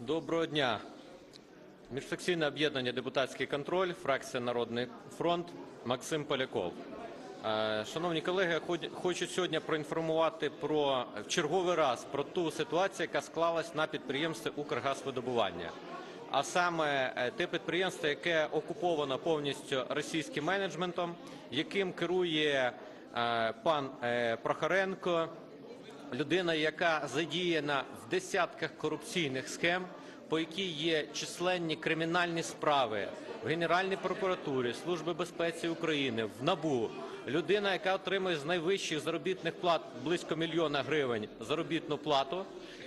Доброго дня. Міжфракційне об'єднання Депутатський контроль, фракція Народний фронт, Максим Поляков. Е, Шановні колеги, хочу сьогодні проінформувати про в черговий раз про ту ситуацію, яка склалась на підприємстві Укргазвидобування. А саме е, те підприємство, яке окуповано повністю російським менеджментом, яким керує е, пан Прохоренко, людина, яка задіяна в десятках корупційних схем, по якій є численні кримінальні справи в Генеральній прокуратурі, Служби безпеці України, в НАБУ. Людина, яка отримує з найвищих заробітних плат близько мільйона гривень заробітну плату,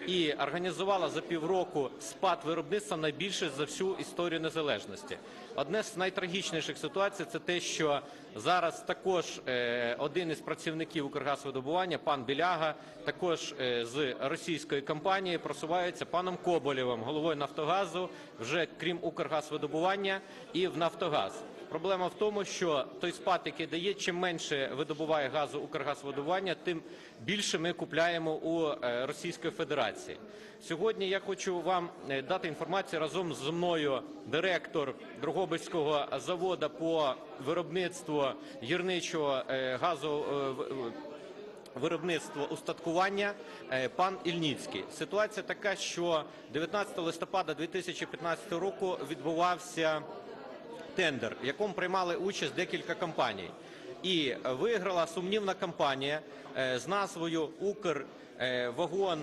і організувала за півроку спад виробництва найбільше за всю історію незалежності. Одне з найтрагічніших ситуацій це те, що зараз також е, один із працівників Укргазвидобування, пан Біляга, також е, з російської компанії просувається паном Коболєвим, головою Нафтогазу, вже крім Укргазвидобування і в Нафтогаз. Проблема в тому, що той спад, який дає, чим менше видобуває газу Укргазвидобування, тим більше ми купляємо у е, Російської Федерації. Сьогодні я хочу вам е, дати інформацію разом зі мною директор Дрогобицького заводу по виробництву гірничого е, газу. Виробництво устаткування пан Ільніцький. Ситуація така, що 19 листопада 2015 року відбувався тендер, в якому приймали участь декілька компаній. І виграла сумнівна компанія е, з назвою Укрвагон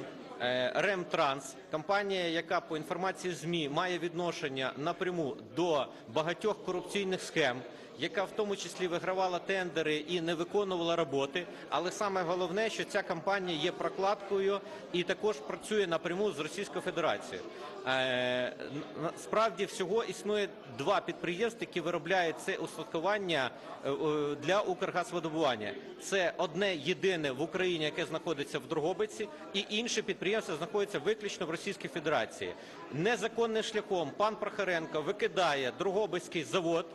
Ремтранс, компанія, яка по інформації ЗМІ має відношення напряму до багатьох корупційних схем, яка в тому числі вигравала тендери і не виконувала роботи. Але саме головне, що ця компанія є прокладкою і також працює напряму з Російською Федерацією. Е, на- Справді всього існує два підприємства, які виробляють це устаткування е, для Укргазвидобування. Це одне єдине в Україні, яке знаходиться в Дрогобиці, і інше підприємство знаходиться виключно в Російській Федерації. Незаконним шляхом пан Прохоренко викидає Дрогобицький завод.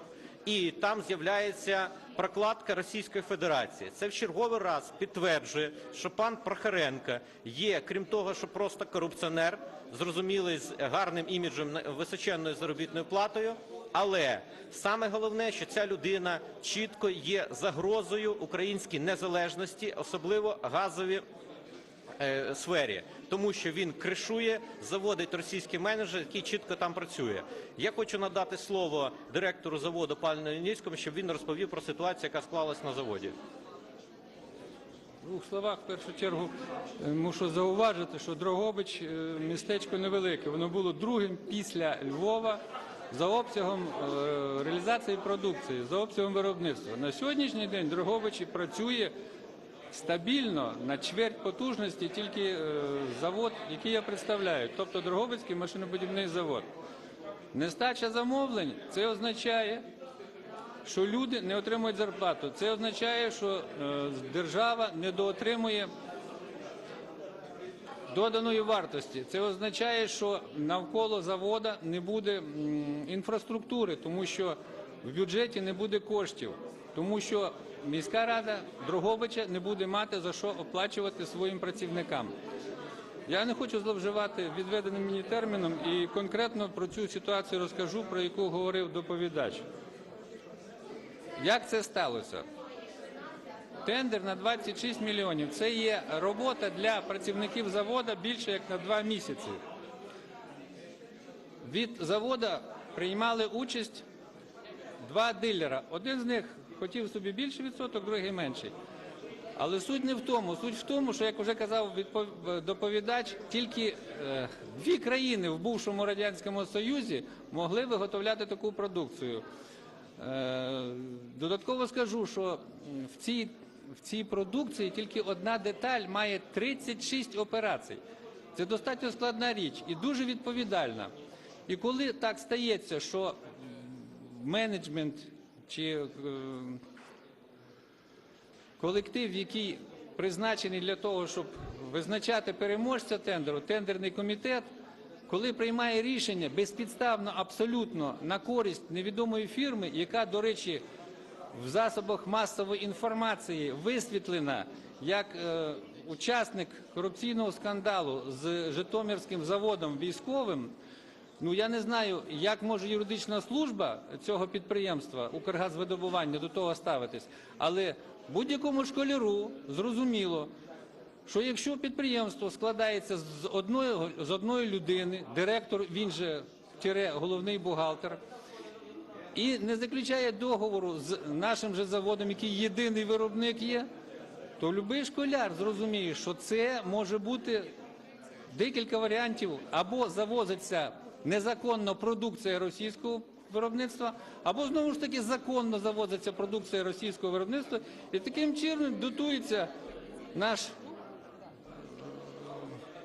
І там з'являється прокладка Російської Федерації. Це в черговий раз підтверджує, що пан Прохоренко є, крім того, що просто корупціонер, зрозумілий з гарним іміджем височенною заробітною платою. Але саме головне, що ця людина чітко є загрозою українській незалежності, особливо газові е, сфері, тому що він кришує, заводить російський менеджер, який чітко там працює. Я хочу надати слово директору заводу пану Ніцькому, щоб він розповів про ситуацію, яка склалась на заводі. В двох словах, в першу чергу, е, мушу зауважити, що Дрогобич е, містечко невелике. Воно було другим після Львова за обсягом реалізації продукції, за обсягом виробництва. На сьогоднішній день Дрогобич працює стабільно на чверть потужності тільки е, завод, який я представляю, тобто Дрогобицький машинобудівний завод. Нестача замовлень це означає, що люди не отримують зарплату. Це означає, що е, держава недоотримує доданої вартості. Це означає, що навколо завода не буде інфраструктури, тому що в бюджеті не буде коштів, тому що міська рада Дрогобича не буде мати за що оплачувати своїм працівникам. Я не хочу зловживати відведеним мені терміном і конкретно про цю ситуацію розкажу, про яку говорив доповідач. Як це сталося? Тендер на 26 мільйонів це є робота для працівників завода більше як на два місяці. Від завода приймали участь два дилера. Один з них хотів собі більший відсоток, другий менший. Але суть не в тому. Суть в тому, що, як вже казав доповідач, тільки е, дві країни в бувшому Радянському Союзі могли виготовляти таку продукцію. Е, Додатково скажу, що в цій, в цій продукції тільки одна деталь має 36 операцій. Це достатньо складна річ і дуже відповідальна. І коли так стається, що менеджмент чи е, колектив, який призначений для того, щоб визначати переможця тендеру, тендерний комітет, коли приймає рішення безпідставно абсолютно на користь невідомої фірми, яка, до речі, в засобах масової інформації висвітлена як е, учасник корупційного скандалу з Житомирським заводом військовим, ну я не знаю, як може юридична служба цього підприємства Укргазвидобування до того ставитись, але будь-якому школяру зрозуміло, що якщо підприємство складається з одної, з одної людини, директор, він же тире головний бухгалтер, і не заключає договору з нашим же заводом, який єдиний виробник є, то будь-який школяр зрозуміє, що це може бути декілька варіантів. Або завозиться незаконно продукція російського виробництва, або знову ж таки законно завозиться продукція російського виробництва, і таким чином дотується наш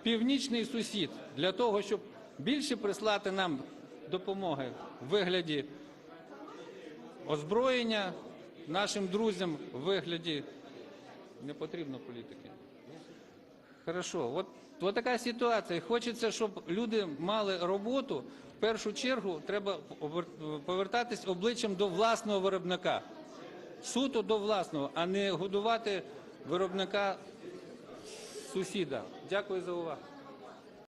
північний сусід для того, щоб більше прислати нам допомоги в вигляді озброєння нашим друзям в вигляді не потрібно політики. Хорошо, от, от така ситуація. Хочеться, щоб люди мали роботу. В першу чергу треба повер- повертатись обличчям до власного виробника. Суто до власного, а не годувати виробника сусіда. Дякую за увагу.